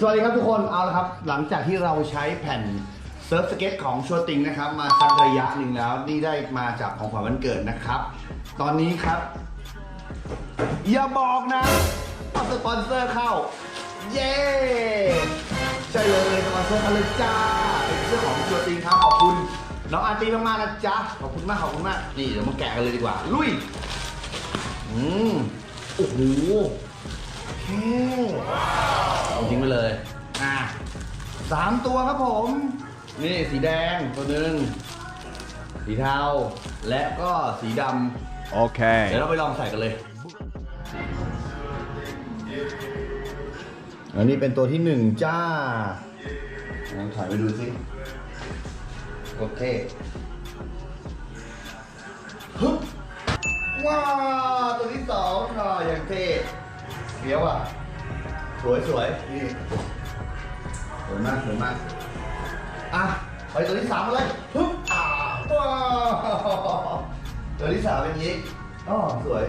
สวัสดีครับทุกคนเอาละครับ หลังจากที่เราใช้แผ่นเซิร์ฟสเก็ตของชัวติงนะครับ มาสักระยะหนึ่งแล้ว นี่ได้มาจากของขวัญวันเกิดนะครับ ตอนนี้ครับ อย่าบอกนะว่าสปอนเซอร์เข้า เย้ใช่เลยสปอนเซอร์เข้าเลยจ้าเป็นเสื้อของชัวติงครับขอบคุณน้องอาร์ตีมากๆนะจ๊ะขอบคุณมากขอบคุณมากนี่เดี๋ยวมาแกะกันเลยดีกว่า ลุยอืมโอ้โหโอเค เอาทิ้งไปเลย อะสามตัวครับผม นี่สีแดงตัวหนึ่งสีเทาและก็สีดำ Okay. เดี๋ยวเราไปลองใส่กันเลย อันนี้เป็นตัวที่หนึ่งจ้าลองถอยไปดูสิโอเคฮึบว้าวตัวที่สองอะอย่างเท่เฟี้ยวอะ สวยสวยนี่สวยมากสวยมากอะไปตัวที่สามมาเลยฮึบอ่าว้าวตัวที่สามเป็นอย่างนี้อ๋อสวย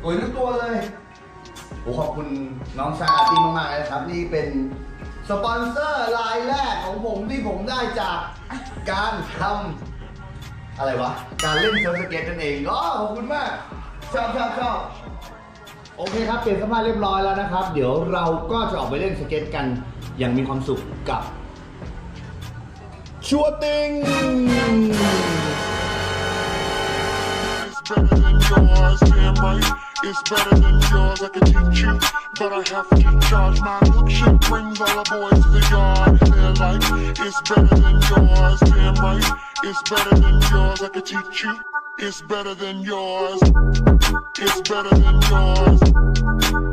สวยทุกตัวเลยโอ้ขอบคุณน้องชายอาร์ตี้มากๆเลยนะครับ นี่เป็นสปอนเซอร์รายแรกของผมที่ผมได้จากการทำอะไรวะ การเล่นเซิร์ฟสเก็ตนั่นเองอ๋อขอบคุณมาก ชอบชอบชอบ โอเคครับเปลี่ยนเสภาพเรียบร้อยแล้วนะครับ เดี๋ยวเราก็จะออกไปเล่นสเก็ตกันอย่างมีความสุขกับชัวติง It's better than yours, damn right. It's better than yours, I can teach you. But I have to charge my milkshake brings all the boys to the yard. They're like, it's better than yours, damn right. It's better than yours, I can teach you. It's better than yours. It's better than yours.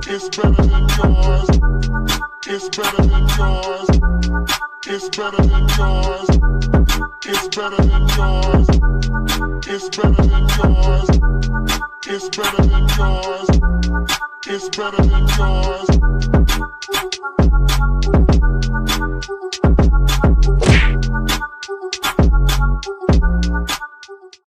It's better than yours. It's better than yours. It's better than yours. It's better than yours. It's better than yours. It's better than yours. It's better than yours.